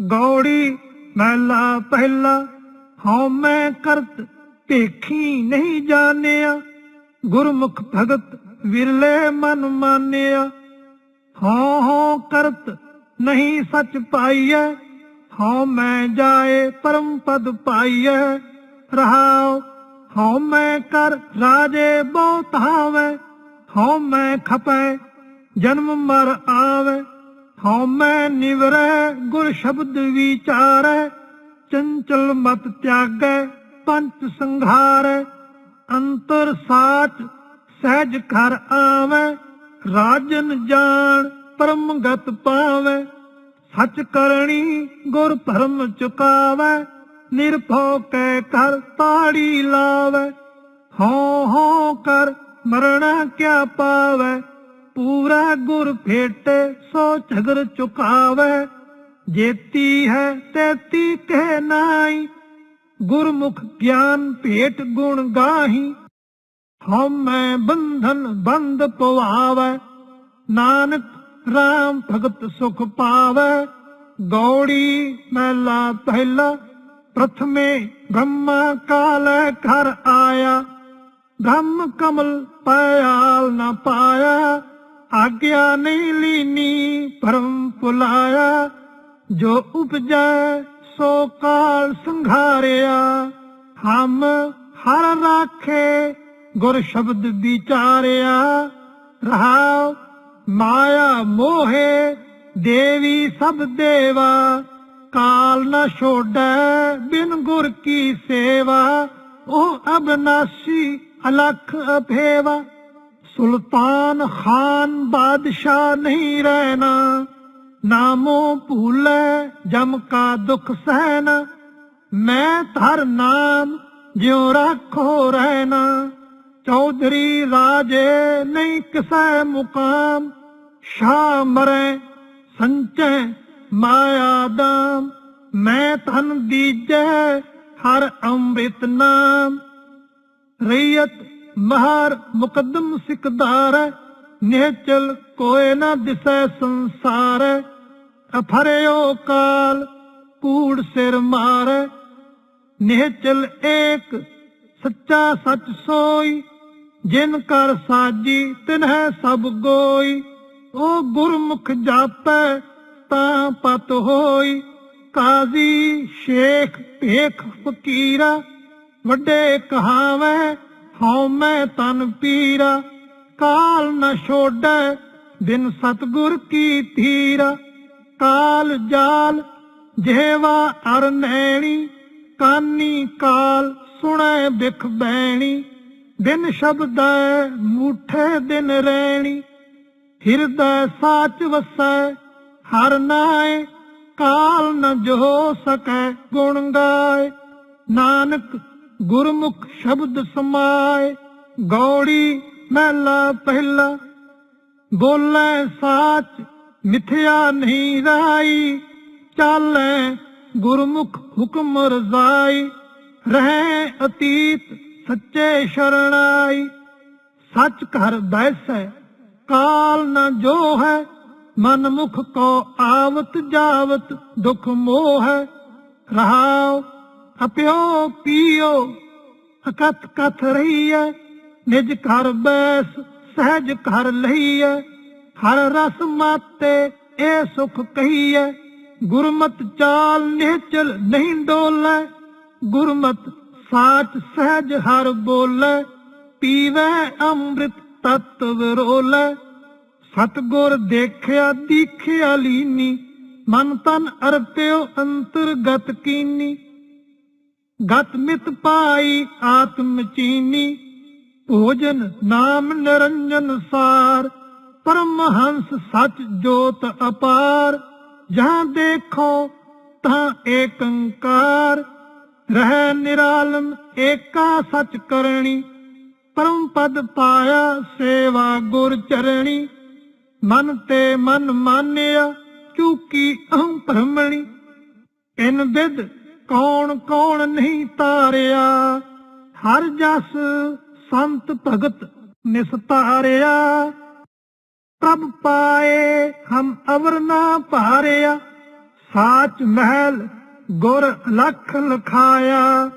ਗੌੜੀ ਮਹਿਲਾ ਪਹਿਲਾ, ਹਉ ਮੈਂ ਕਰਤ ਭੇਖੀ ਨਹੀਂ ਜਾਣਿਆ। ਗੁਰਮੁਖ ਭਗਤ ਵਿਰਲੇ ਮਨ ਮਾਨਿਆ। ਹਉ ਹਉ ਕਰਤ ਨਹੀਂ ਸੱਚ ਪਾਈਐ। ਹਉ ਮੈਂ ਜਾਏ ਪਰਮ ਪਦ ਪਾਈਐ। ਰਹਾਉ, ਹਉ ਮੈਂ ਕਰ ਰਾਜੇ ਬਹੁਤ ਹਾਵੇ। ਹਉ ਮੈਂ ਖਪੈ, ਜਨਮ ਮਰ ਆਵੇ। ਹਉ ਮੈਂ ਨਿਵਰੈ, ਗੁਰ ਸ਼ਬਦ ਵਿਚਾਰੈ, ਚੰਚਲ ਮਤ ਤਿਆਗੈ ਪੰਚ ਸੰਘਾਰੈ, ਅੰਤਰ ਸਾਚ ਸਹਿਜ ਘਰ ਆਵੈ, ਰਾਜਨ ਜਾਣ ਪਰਮ ਗਤ ਸਚ ਕਰਣੀ ਗੁਰ ਭਰਮ ਚੁਕਾਵੇ, ਨਿਰਭਉ ਕੈ ਕਰ ਤਾੜੀ ਲਾਵੇ, ਹਉ ਹਉ ਕਰ ਮਰਣਾ ਕਿਆ ਪਾਵੇ ਪੂਰਾ ਗੁਰ ਭੇਟੇ ਸੋ ਝਗਰ ਚੁਕਾਵੇ। ਜੇਤੀ ਹੈ, ਤੇਤੀ ਕਹਿ ਨਾਈ ਗੁਰਮੁਖ ਗਿਆਨ ਭੇਟ ਗੁਣ ਗਾਹੀ। ਹਉ ਬੰਧਨ ਬੰਦ ਪਵਾਵੇ। ਨਾਨਕ RAM ਭਗਤ ਸੁਖ ਪਾਵੇ। ਗੌੜੀ ਮਹਿਲਾ ਪਹਿਲਾ, ਪ੍ਰਥਮੇ ਬ੍ਰਹਮਾ ਕਾਲ ਘਰ ਆਇਆ। ਬ੍ਰਹਮ ਕਮਲ ਪਿਆਲ ਨਾ ਪਾਇਆ। ਆਗਿਆ ਨਹੀਂ ਲੀਨੀ, ਭਰਮ ਪੁਲਾਇਆ ਜੋ ਉਪਜੈ, ਸੋ ਕਾਲ ਸੰਘਾਰਿਆ। ਹਮ ਹਰ ਰਾਖੇ, ਗੁਰ ਸ਼ਬਦ ਵਿਚਾਰਿਆ ਰਹਾਉ ਮਾਇਆ ਮੋਹੇ, ਦੇਵੀ ਸਭ ਦੇਵਾ। ਕਾਲ ਨਾ ਛੋੜੈ, ਬਿਨ ਗੁਰ ਕੀ ਸੇਵਾ। ਉਹ ਅਬਨਾਸੀ, ਅਲਖ ਅਭੇਵਾ। ਸੁਲਤਾਨ ਖਾਨ ਬਾਦਸ਼ਾਹ ਨਹੀਂ ਰਹਿਣਾ। ਨਾਮੋ ਭੂਲੇ ਜਮ ਕਾ ਦੁਖ ਸਹਿਨਾ ਮੈਂ ਧਰ ਨਾਮ ਜਿਉ ਰੱਖੋ ਰਹਿਣਾ। ਚੌਧਰੀ ਰਾਜੇ ਨਹੀਂ ਕਿਸੈ ਮੁਕਾਮ। ਸ਼ਾ ਮਰੇ ਸੰਚੈ ਮਾਇਆ ਦਾਮ। ਮੈਂ ਧਨ ਦੀਜੈ ਹਰ ਅੰਮ੍ਰਿਤ ਨਾਮ। ਰਈਅਤ ਮਹਾਰ ਮੁਕੱਦਮ ਸਿਕਦਾਰ ਨਿਹਚਲ ਕੋਏ ਨਾ ਦਿਸੈ ਸੰਸਾਰ ਅਫਰਿਓ ਕਾਲ ਕੂੜ ਸਿਰ ਮਾਰੈ ਨਿਹਚਲ ਏਕ ਸੱਚਾ ਸੱਚ ਸੋਈ, ਜਿਨ ਕਰ ਸਾਜੀ ਤਿਨਹਿ ਸਭ ਗੋਈ ਉਹ ਗੁਰਮੁਖ ਜਾਪੈ ਤਾਂ ਪਤ ਹੋਈ। ਕਾਜ਼ੀ ਸ਼ੇਖ ਭੇਖ ਫਕੀਰਾ ਵੱਡੇ ਕਹਾਵੇ ਹਉ ਮੈਂ ਤਨ ਪੀਰਾ, ਕਾਲ ਨ ਛੋੜੈ ਬਿਨ ਸਤਗੁਰ ਕੀ ਧੀਰਾ ਕਾਲ ਜਾਲ ਜਿਹਵਾ ਅਰ ਨੈਣੀ, ਕਾਨੀ ਕਾਲ ਸੁਣੈ ਬਿਖ ਬੈਣੀ। ਬਿਨ ਸ਼ਬਦੈ ਮੂਠੇ ਦਿਨ ਰਹਿਣੀ ਹਿਰਦੈ ਸਾਚ ਵਸੈ, ਹਰ ਨਾਏ, ਕਾਲ ਨ ਜੋ ਸਕੈ ਗੁਣ ਗਾਏ। ਨਾਨਕ ਗੁਰਮੁਖ ਸ਼ਬਦ ਸਮਾਏ, ਗੌੜੀ ਮਹਿਲਾ ਪਹਿਲਾ। ਬੋਲੇ ਸਾਚ, ਮਿਥਿਆ ਨਹੀਂ ਰਾਈ। ਚਾਲੇ ਗੁਰਮੁਖ ਹੁਕਮ ਰਜ਼ਾਈ। ਰਹੇ ਅਤੀਤ ਸੱਚੇ ਸ਼ਰਣਾਈ। ਸੱਚ ਘਰ ਬੈਸੈ, ਕਾਲ ਨ ਜੋ ਹੈ ਮਨ ਮੁਖ ਕੋ ਆਵਤ ਜਾਵਤ ਦੁਖ ਮੋਹ। ਹੈ ਰਹਾਉ ਅਪਿਓ ਪੀਓ ਅਕਤ ਕਥ ਰਹੀਐ ਨਿਜ ਘਰ ਬੈਸ, ਸਹਿਜ ਘਰ ਲਈਐ ਹਰ ਰਸ ਮਾਤੇ ਇਹ ਸੁਖ ਕਹੀਐ ਗੁਰਮਤ ਚਾਲ ਨਿਹਚਲ ਨਹੀਂ ਡੋਲੇ, ਗੁਰਮਤ ਸਾਚ ਸਹਿਜ ਹਰ ਬੋਲੇ, ਪੀਵੇ ਅੰਮ੍ਰਿਤ ਤਤ ਵਿਰੋਲੇ। ਸਤਗੁਰ ਦੇਖਿਆ ਦੀਖਿਆ ਲੀਨੀ, ਮਨ ਤਨ ਅਰਪਿਓ ਅੰਤਰਗਤ ਕੀਨੀ। ਗਤ ਮਿਤ ਪਾਈ ਆਤਮ ਚੀਨੀ, ਭੋਜਨ ਨਾਮ ਨਿਰੰਜਨ ਸਾਰ। ਪਰਮ ਹੰਸ ਸਚ ਜੋਤ ਅਪਾਰ, ਜਹਾਂ ਦੇਖੋ ਤਾਂ ਏਕੰਕਾਰ। ਰਹਿ ਨਿਰਾਲਮ ਏਕਾ ਸਚ ਕਰਣੀ, ਪਰਮ ਪਦ ਪਾਇਆ ਸੇਵਾ ਗੁਰ ਚਰਣੀ। ਮਨ ਤੇ ਮਨ ਮਾਨਿਆ, ਚੂਕੀ ਅਹੰ ਭ੍ਰਮਣੀ। ਇਨ ਵਿਦ ਕੌਣ ਕੌਣ ਨਹੀਂ ਤਾਰਿਆ? ਹਰ ਜਸ ਸੰਤ ਭਗਤ ਨਿਸਤਾਰਿਆ। ਪ੍ਰਭ ਪਾਏ ਹਮ ਅਵਰ ਨਾ ਭਾਰਿਆ। ਸਾਚ ਮਹਿਲ ਗੁਰ ਲਖ ਲਖਾਇਆ।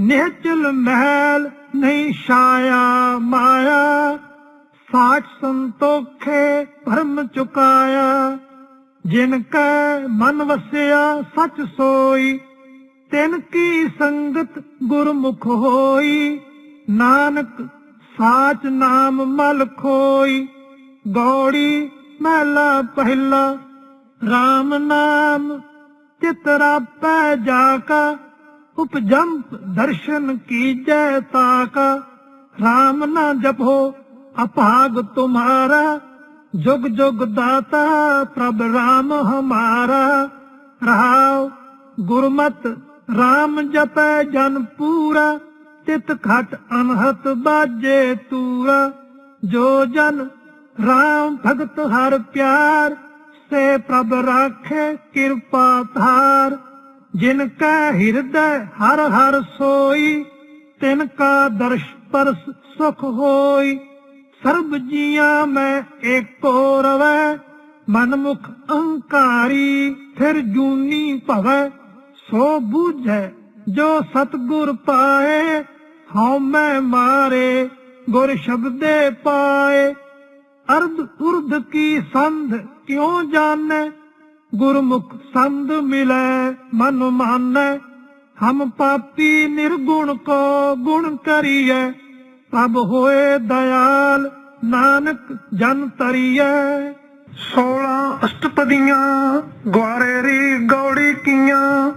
ਨਿਹਚਲ ਮਹਿਲ ਨਹੀਂ ਛਾਇਆ ਮਾਇਆ। ਸਾਚ ਸੰਤੋਖੇ ਭਰਮ ਚੁਕਾਇਆ। ਜਿਨ ਕੈ ਮਨ ਵਸਿਆ ਸਚ ਸੋਈ। ਤਿੰਨ ਕੀ ਸੰਗਤ ਗੁਰਮੁਖ ਹੋਈ, ਨਾਨਕ ਸਾਚ ਨਾਮ ਮਲ ਖੋਈ। ਗੋੜੀ ਮਹਿਲਾ ਪਹਿਲਾ RAM ਨਾਮ ਚਿਤਰਾ ਪੈ ਜਾਕਾ, ਉਪਜੰਪ ਦਰਸ਼ਨ ਕੀਜੈ ਤਾਕਾ। RAM ਨਾ ਜਪੋ ਅਪਾਗ ਤੁਮਾਰਾ, ਜੁਗ ਜੁਗ ਦਾਤਾ ਪ੍ਰਭ RAM ਹਮਾਰਾ। ਰਹਾਉ ਗੁਰਮਤ RAM ਜਪੈ ਜਨ ਪੂਰਾ, ਤਿਤ ਖਟ ਅਨਹਤ ਬਾਜੇ ਤੂਰਾ। ਜੋ ਜਨ RAM ਭਗਤ ਹਰ ਪਿਆਰ, ਸੇ ਪ੍ਰਭ ਰਾਖੇ ਕਿਰਪਾ ਧਾਰ। ਜਿਨ ਕਾ ਹਿਰਦੈ ਹਰ ਹਰ ਸੋਈ, ਤਿਨ ਕਾ ਦਰਸ਼ ਪਰਸ ਸੁਖ ਹੋਈ। ਸਰਬ ਜੀਆਂ ਮੈਂ ਏਕੋ ਰਵੈ, ਮਨ ਮੁਖ ਅਹੰਕਾਰੀ ਫਿਰ ਜੂਨੀ ਭਵੈ। ਸੋ ਬੂਝੈ, ਜੋ ਸਤਗੁਰ ਪਾਏ, ਹਉ ਮੈਂ ਮਾਰੇ, ਗੁਰ ਸ਼ਬਦੇ ਪਾਏ। ਅਰਧ ਉਰਧ ਕੀ ਸੰਧ ਕਿਉ ਜਾਣੈ? ਗੁਰਮੁਖ ਸੰਧ ਮਿਲੈ, ਮਨ ਮਾਨੈ। ਹਮ ਪਾਪੀ ਨਿਰਗੁਣ ਕੋ ਗੁਣ ਕਰੀਐ। ਪ੍ਰਭ ਹੋਏ ਦਇਆਲ, ਨਾਨਕ ਜਨ ਤਰੀਐ। 16 ਅਸ਼ਟਪਦੀਆਂ ਗਵਾਰੇ ਰੀ ਗੌੜੀ ਕੀਆਂ।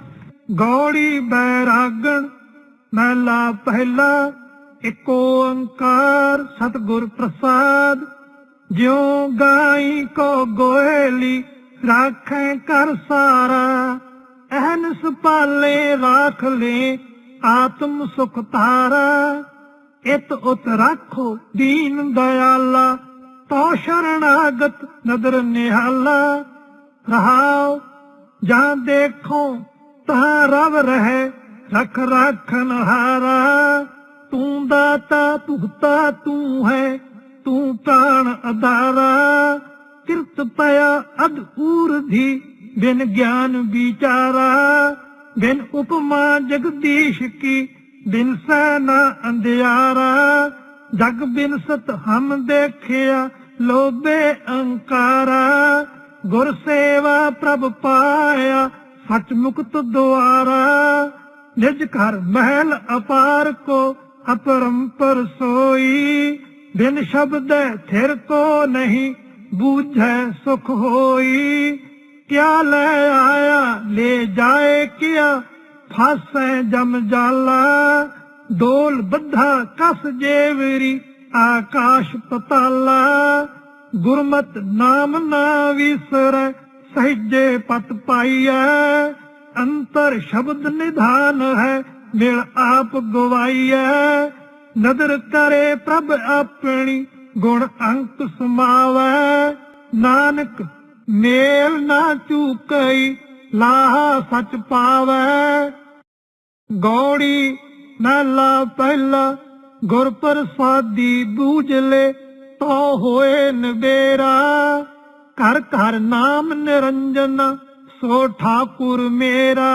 ਗੌੜੀ ਬੈਰਾਗਣ ਮਹਿਲਾ ਪਹਿਲਾ ਏਕ ਓੰਕਾਰ ਸਤਿਗੁਰ ਪ੍ਰਸਾਦ। ਜਿਉ ਗਾਈ ਕੋ ਗੋਹਲੀ, ਰਾਖੈ ਕਰ ਸਾਰਾ। ਅਹਨਸ ਪਾਲੇ ਰਾਖ ਲੈ, ਆਤਮ ਸੁਖ ਤਾਰਾ ਇਤ ਉਤ ਰਾਖੋ ਦੀਨ ਦਇਆਲਾ ਤੋ ਸ਼ਰਣਾਗਤ ਨਦਰ ਨਿਹਾਲਾ। ਰਹਾਉ, ਜਾਂ ਦੇਖੋ ਤਾਂ ਰਵ ਰਹੇ, ਰਖ ਰਾਖਨ ਹਾਰਾ ਤੂੰ ਦਾਤਾ, ਭੁਗਤਾ ਤੂੰ ਹੈ, ਤੂੰ ਪ੍ਰਾਣ ਅਦਾਰਾ ਕਿਰਤ ਪਿਆ ਅਦ ਊਰਧੀ ਬਿਨ ਗਿਆਨ ਵਿਚਾਰਾ। ਬਿਨ ਉਪਮਾ ਜਗਦੀਸ਼ ਕੀ, ਬਿਨ ਸੈ ਨਾ ਅੰਧਿਆਰਾ। ਜਗ ਬਿਨ ਸਤ ਹਮ ਦੇਖਿਆ, ਲੋਭੇ ਅੰਕਾਰਾ। ਗੁਰ ਸੇਵਾ ਪ੍ਰਭ ਪਾਇਆ ਸਚ ਮੁਕਤ ਦੁਆਰਾ, ਨਿਜ ਘਰ ਮਹਿਲ ਅਪਾਰ ਕੋ ਅਪਰੰਪਰ ਸੋਈ। ਬਿਨ ਸ਼ਬਦ ਥਿਰ ਕੋ ਨਹੀਂ ਬੂਝੈ ਸੁਖ ਹੋਈ। ਕਿਆ ਲੈ ਆਇਆ, ਲੈ ਜਾਏ ਕਿਆ, ਫਾਸੈ ਜਮ ਜਾਲਾ। ਡੋਲ ਬੱਧਾ ਕਸ ਜੇਵਰੀ, ਆਕਾਸ਼ ਪਤਾਲਾ। ਗੁਰਮਤ ਨਾਮ ਨਾ ਵਿਸਰੈ ਸਹਿਜੇ ਪਤ ਪਾਈਐ। ਅੰਤਰ ਸ਼ਬਦ ਨਿਧਾਨ ਹੈ, ਮਿਲ ਆਪ ਗਵਾਈਐ। ਨਦਰ ਕਰੇ ਪ੍ਰਭ ਆਪਣੀ, ਗੁਣ ਅੰਕ ਸਮਾਵੈ। ਨਾਨਕ, ਮੇਲ ਨਾ ਚੂਕਈ, ਲਾਹਾ ਸਚ ਪਾਵੈ। ਗੌੜੀ ਮਹਿਲਾ ਪਹਿਲਾ, ਗੁਰ ਪ੍ਰਸਾਦੀ ਬੂਝ ਤੋ ਹੋਏ ਨਵੇਰਾ। ਘਰ ਘਰ ਨਾਮ ਨਿਰੰਜਨ, ਸੋ ਠਾਕੁਰ ਮੇਰਾ।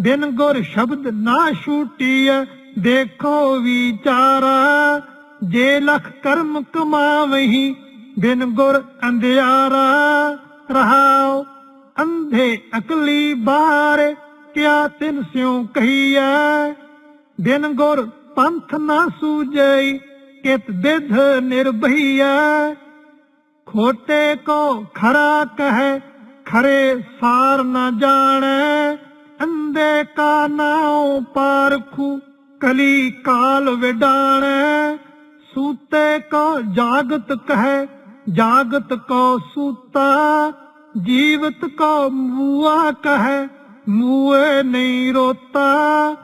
ਬਿਨ ਗੁਰ ਸ਼ਬਦ ਨਾ ਛੂਟੀਐ, ਦੇਖੋ ਵਿਚਾਰਾ। ਜੇ ਲਖ ਕਰਮ ਕਮਾਵਹੀ, ਬਿਨ ਗੁਰ ਅੰਧਿਆਰਾ। ਰਹਾਓ ਅੰਧੇ ਅਕਲੀ ਬਾਰ, ਕਿਆ ਤਿਨ ਸਿਉ ਕਹੀਐ। ਬਿਨ ਗੁਰ ਪੰਥ ਨਾ ਸੂਝਈ, ਕਿਤ ਵਿਧ ਨਿਰਭਈਐ। ਖੋਟੇ ਕੋ ਖਰਾ ਕਹੈ, ਖਰੇ ਸਾਰ ਨਾ ਜਾਣੈ। ਅੰਦੇ ਕਾ ਨਾਉ ਪਾਰਖੂ ਕਲੀ ਕਾਲ ਵਿਡਾਣੈ। ਸੂਤੇ ਕੋ ਜਾਗਤ ਕਹੈ, ਜਾਗਤ ਕੋ ਸੂਤਾ। ਜੀਵਤ ਕੋ ਮੂਆ ਕਹੈ, ਮੂਏ ਨਹੀਂ ਰੋਤਾ।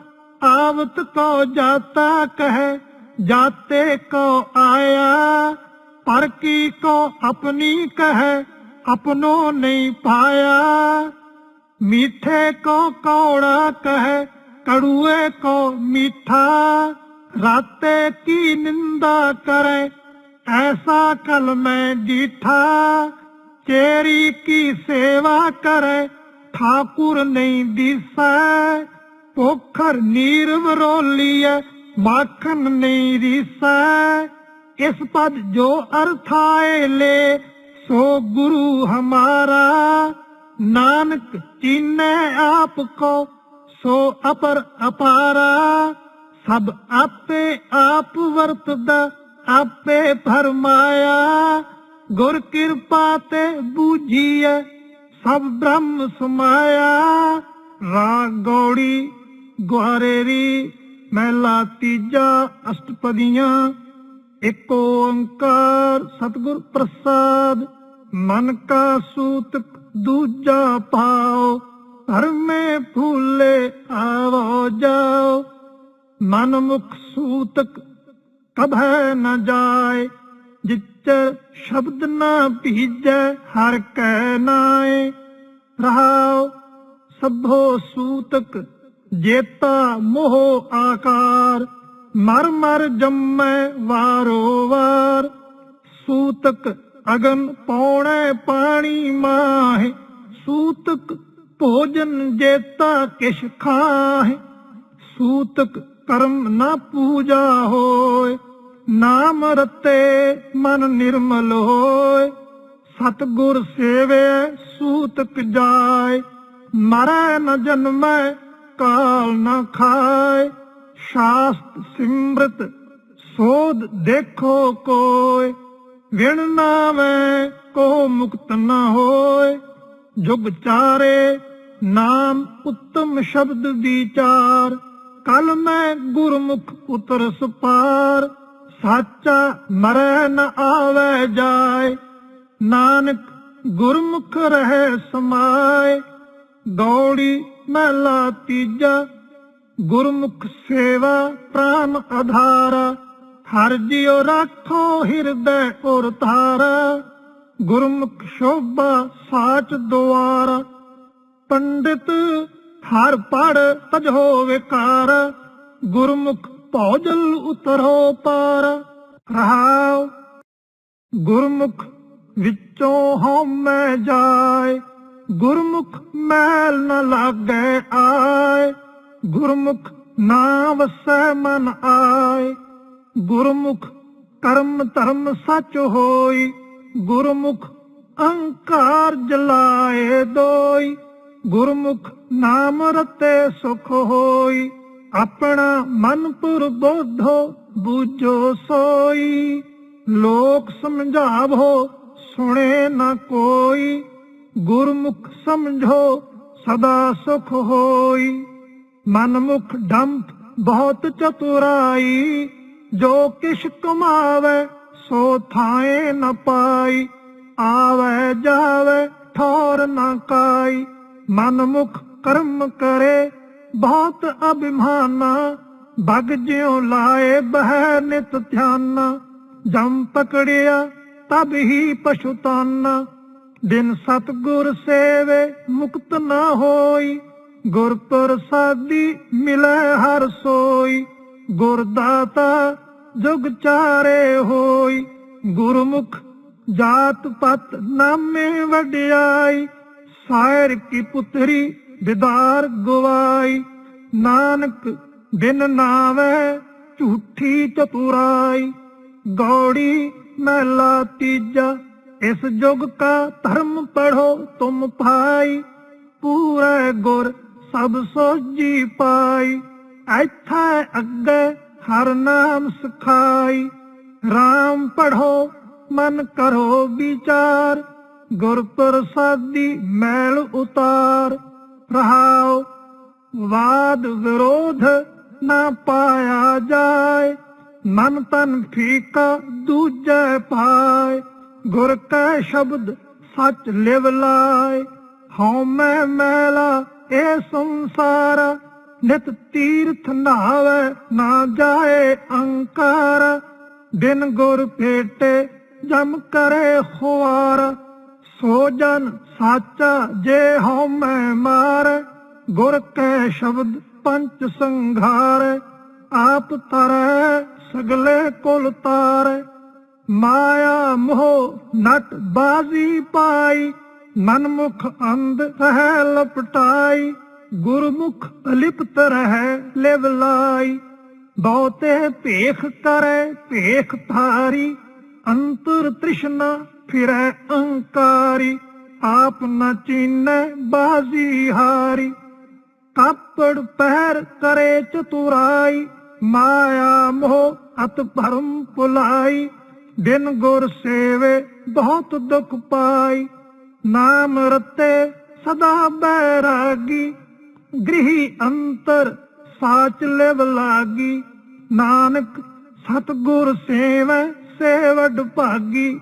ਆਵਤ ਕੋ ਜਾਤਾ ਕਹੈ, ਜਾਤੇ ਕੋ ਆਇਆ। ਪਰ ਕੀ ਕੋ ਆਪਣੀ ਕਹੈ ਆਪਨੋ ਨਹੀਂ ਪਾਇਆ ਮੀਠੇ ਕੋ ਕੌੜਾ ਕਹੈ ਕੜੂਏ ਕੋ ਮੀਠਾ ਰਾਤੇ ਕੀ ਨਿੰਦਾ ਕਰੇ ਐਸਾ ਕਲ ਮੈਂ ਜੀਠਾ ਚੇਰੀ ਕੀ ਸੇਵਾ ਕਰੇ ਠਾਕੁਰ ਨਹੀਂ ਦਿਸੈ ਪੋਖਰ ਨੀਰ ਵਰੋਲੀਐ ਮਾਖਨ ਨਹੀਂ ਰੀਸੈ ਇਸ ਪਦ ਜੋ ਅਰਥਾਏ ਲੇ, ਸੋ ਗੁਰੂ ਹਮਾਰਾ। ਨਾਨਕ ਚੀਨੈ ਆਪ ਕੋ, ਸੋ ਅਪਰ ਅਪਾਰਾ। ਸਭ ਆਪੇ ਆਪ ਵਰਤਦਾ, ਆਪੇ ਫਰਮਾਇਆ। ਗੁਰ ਕਿਰਪਾ ਤੇ ਬੂਝੀਐ, ਸਭ ਬ੍ਰਹਮ ਸਮਾਇਆ। ਰਾਗ ਗੌੜੀ ਗੁਹਾਰੇਰੀ, ਮਹਿਲਾ ਤੀਜਾ ਅਸ਼ਟਪਦੀਆਂ। ਇਕ ਓੰਕਾਰ ਸਤਿਗੁਰ ਪ੍ਰਸਾਦ, ਮਨ ਕਾ ਸੂਤਕ ਦੂਜਾ ਪਾਓ ਧਰਮੇ ਫੂਲੇ ਆਵੋ ਜਾਓ। ਮਨ ਮੁਖ ਸੂਤਕ ਕਭੈ ਨ ਜਾਏ, ਜਿਚਰ ਸ਼ਬਦ ਨਾ ਭੀਜੈ ਹਰ ਕੈ ਨਾਏ। ਰਹਾਉ ਸਭੋ ਸੂਤਕ ਜੇਤਾ ਮੋਹ ਆਕਾਰ ਮਰ ਮਰ ਜੰਮੈ ਵਾਰੋ ਵਾਰ, ਸੂਤਕ ਅਗਨ ਪੌਣੇ ਪਾਣੀ ਮਾਹੇ, ਸੂਤਕ ਭੋਜਨ ਜੇਤਾ ਕਿਛ ਖਾਹੇ, ਸੂਤਕ ਕਰਮ ਨਾ ਪੂਜਾ ਹੋਏ, ਨਾਮ ਰਤੇ ਮਨ ਨਿਰਮਲ ਹੋਏ, ਸਤਗੁਰ ਸੇਵੇ ਸੂਤਕ ਜਾਏ, ਮਰੈ ਨ ਜਨਮੈ ਕਾਲ ਨ ਖਾਏ। ਸ਼ਾਸਤ ਸਿਮਰਤ ਸੋਧ ਦੇਖੋ ਕੋਏ ਵਿਣ ਨਾਵੇਂ ਕੋ ਮੁਕਤ ਨਾ ਹੋਏ ਜੁਗ ਚਾਰੇ ਨਾਮ ਉੱਤਮ ਸ਼ਬਦ ਵਿਚਾਰ ਕਲ ਮੈਂ ਗੁਰਮੁਖ ਉਤਰ ਸੁਪਾਰ। ਸਾਚਾ ਮਰੈ ਨ ਆਵੇ ਜਾਏ ਨਾਨਕ ਗੁਰਮੁਖ ਰਹੇ ਸਮਾਏ ਗੌੜੀ ਮਹਲਾ ਤੀਜਾ ਗੁਰਮੁਖ ਸੇਵਾ ਪ੍ਰਾਨ ਆਧਾਰਾ, ਹਰ ਜਿਉ ਰਾਖੋ ਹਿਰਦੈ ਔਰ ਧਾਰਾ। ਗੁਰਮੁਖ ਸ਼ੋਭਾ ਸਾਚ ਦੁਆਰਾ, ਪੰਡਿਤ ਹਰ ਪੜ ਤਜੋ ਵਿਕਾਰ ਗੁਰਮੁਖ ਭੌਜਲ ਉਤਰੋ ਪਾਰ, ਰਹਾਉ। ਗੁਰਮੁਖ ਵਿੱਚੋਂ ਹਉਮੈ ਜਾਏ, ਗੁਰਮੁਖ ਮੈਲ ਨ ਲਾਗੇ ਆਏ। ਗੁਰਮੁਖ ਨਾ ਵਸੈ ਮਨ ਆਏ। ਗੁਰਮੁਖ ਕਰਮ ਧਰਮ ਸੱਚ ਹੋਈ। ਗੁਰਮੁਖ ਅਹੰਕਾਰ ਜਲਾਏ ਦੋਈ। ਗੁਰਮੁਖ ਨਾਮ ਰਤੇ ਸੁਖ ਹੋਈ। ਆਪਣਾ ਮਨ ਪੁਰ ਬੋਧੋ ਬੂਝੋ ਸੋਈ। ਲੋਕ ਸਮਝਾਵੋ, ਸੁਣੇ ਨਾ ਕੋਈ। ਗੁਰਮੁਖ ਸਮਝੋ, ਸਦਾ ਸੁਖ ਹੋਈ। ਮਨਮੁਖ ਡੰਪ ਬਹੁਤ ਚਤੁਰਾਈ, ਜੋ ਕਿਛ ਕਮਾਵੇ ਸੋ ਥਾਏ ਨ ਪਾਈ, ਆਵੇ ਜਾਵੇ ਠੌਰ ਨ ਕਾਈ। ਮਨਮੁਖ ਕਰਮ ਕਰੇ ਬਹੁਤ ਅਭਿਮਾਨਾ ਬਗ ਜਿਉ ਲਾਏ ਬਹਿ ਨਿਤ ਧਿਆਨਾ। ਜਮ ਪਕੜਿਆ ਤਬ ਹੀ ਪਛੁਤਾਨਾ। ਦਿਨ ਸਤਗੁਰ ਸੇਵੇ ਮੁਕਤ ਨਾ ਹੋਈ ਗੁਰ ਪ੍ਰਸਾਦੀ ਮਿਲੇ ਹਰ ਸੋਈ ਗੁਰ ਦਾਤਾ ਜੁਗ ਚਾਰੇ ਹੋਈ। ਗੁਰਮੁਖ ਜਾਤ ਪਤ ਨਾਮੇ ਵਡਿਆਈ, ਸਾਇਰ ਕੀ ਪੁੱਤਰੀ ਦਿਦਾਰ ਗਵਾਈ। ਨਾਨਕ ਬਿਨ ਨਾਵੇ ਝੂਠੀ ਚਤੁਰਾਈ। ਗੌੜੀ ਮਹਿਲਾ ਤੀਜਾ, ਇਸ ਯੁਗ ਕਾ ਧਰਮ ਪੜੋ ਤੁਮ ਭਾਈ। ਪੂਰੇ ਗੁਰ ਸਭ ਸੋਜੀ ਪਾਈ, ਐਥਾ ਅੱਗੇ ਹਰ ਨਾਮ ਸਿਖਾਈ। RAM ਪੜੋ ਮਨ ਕਰੋ ਵਿਚਾਰ, ਗੁਰ ਪ੍ਰਸਾਦੀ ਮੈਲ ਉਤਾਰ। ਰਹਾਉ, ਵਾਦ ਵਿਰੋਧ ਨਾ ਪਾਇਆ ਜਾਏ, ਮਨ ਤਨ ਫੀਕਾ ਦੂਜੇ ਪਾਏ। ਗੁਰ ਕੈ ਸ਼ਬਦ ਸੱਚ ਲਿਵ ਲਾਏ, ਹਉ ਮੈਂ ਮੈਲਾ ਇਹ ਸੰਸਾਰ ਨਿਤ ਤੀਰਥ ਨਾਵੇ ਨਾ ਜਾਏ ਅੰਕਾਰ। ਬਿਨ ਗੁਰ ਭੇਟੇ, ਜਮ ਕਰੇ ਖੁਆਰ। ਸੋ ਜਨ ਸਾਚਾ ਜੇ ਹਉ ਮੈਂ ਮਾਰ। ਗੁਰ ਕੈ ਸ਼ਬਦ ਪੰਚ ਸੰਘਾਰ। ਆਪ ਤਰੈ ਸਗਲੇ ਕੁਲ ਤਾਰ। ਮਾਇਆ ਮੋਹ ਨਟ ਬਾਜ਼ੀ ਪਾਈ। ਮਨਮੁਖ ਅੰਧ ਸਹਿ ਲਪਟਾਈ, ਗੁਰਮੁਖ ਅਲਿਪਤ ਰਹਿ ਲਿਵ ਲਾਈ। ਬਹੁਤੇ ਭੇਖ ਕਰੇ, ਭੇਖ ਧਾਰੀ, ਅੰਤਰ ਤ੍ਰਿਸ਼ਨਾ ਫਿਰੈ ਅੰਕਾਰੀ ਆਪ ਨ ਚੀਨੈ ਬਾਜ਼ੀ ਹਾਰੀ। ਕਾਪੜ ਪਹਿਰ ਕਰੇ ਚਤੁਰਾਈ, ਮਾਇਆ ਮੋਹ ਅਤ ਭਰਮ ਪੁਲਾਈ। ਦਿਨ ਗੁਰ ਸੇਵੇ ਬਹੁਤ ਦੁਖ ਪਾਈ। ਨਾਮ ਰਤੇ ਸਦਾ ਬੈਰਾਗੀ ਗ੍ਰਹੀ ਅੰਤਰ ਸਾਚ ਲਿਵ ਲਾਗੀ। ਨਾਨਕ ਸਤਗੁਰ ਸੇਵੈ ਸੇਵਡ ਭਾਗੀ।